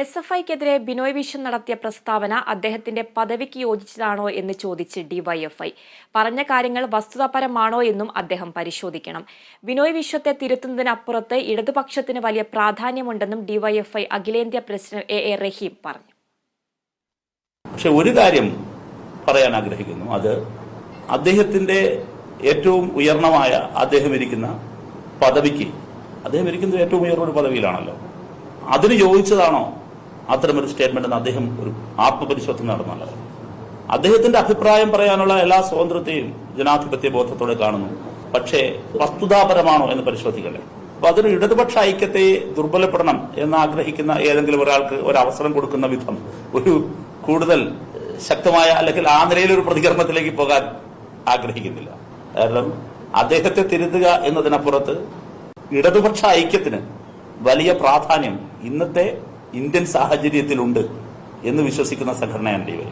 S F ഐക്കെതിരെ ബിനോയ് വിശ്വം നടത്തിയ പ്രസ്താവന അദ്ദേഹത്തിന്റെ പദവിക്ക് യോജിച്ചതാണോ എന്ന് ചോദിച്ച് ഡിവൈഎഫ്ഐ പറഞ്ഞ കാര്യങ്ങൾ വസ്തുതാപരമാണോ എന്നും അദ്ദേഹം പരിശോധിക്കണം. ബിനോയ് വിശ്വത്തെ തിരുത്തുന്നതിനപ്പുറത്ത് ഇടതുപക്ഷത്തിന് വലിയ പ്രാധാന്യമുണ്ടെന്നും ഡിവൈഎഫ്ഐ അഖിലേന്ത്യാ പ്രസിഡന്റ് എ എ റഹീം പറഞ്ഞു. പക്ഷെ ഒരു കാര്യം പറയാൻ ആഗ്രഹിക്കുന്നു. അത് അദ്ദേഹത്തിന്റെ ഏറ്റവും ഉയർന്നമായ അദ്ദേഹം ഇരിക്കുന്ന പദവിക്ക് അദ്ദേഹം ഇരിക്കുന്ന ഏറ്റവും ഉയർന്ന ഒരു പദവിയിലാണല്ലോ. അതിന് യോജിച്ചതാണോ? അത്തരമൊരു സ്റ്റേറ്റ്മെന്റ് അദ്ദേഹം ഒരു ആത്മപരിശോധന നടന്നാൽ അദ്ദേഹത്തിന്റെ അഭിപ്രായം പറയാനുള്ള എല്ലാ സ്വാതന്ത്ര്യത്തെയും ജനാധിപത്യ ബോധത്തോടെ കാണുന്നു. പക്ഷേ വസ്തുതാപരമാണോ എന്ന് പരിശോധിക്കണ്ടേ അപ്പൊ അതൊരു ഇടതുപക്ഷ ഐക്യത്തെ ദുർബലപ്പെടണം എന്ന് ആഗ്രഹിക്കുന്ന ഏതെങ്കിലും ഒരാൾക്ക് ഒരു അവസരം കൊടുക്കുന്ന വിധം ഒരു കൂടുതൽ ശക്തമായ അല്ലെങ്കിൽ ആ നിലയിൽ ഒരു പ്രതികരണത്തിലേക്ക് പോകാൻ ആഗ്രഹിക്കുന്നില്ല. കാരണം അദ്ദേഹത്തെ തിരുത്തുക എന്നതിനപ്പുറത്ത് ഇടതുപക്ഷ ഐക്യത്തിന് വലിയ പ്രാധാന്യം ഇന്നത്തെ ഇന്ത്യൻ സാഹചര്യത്തിലുണ്ട് എന്ന് വിശ്വസിക്കുന്ന സംഘടനയാണ് ഡിവൈ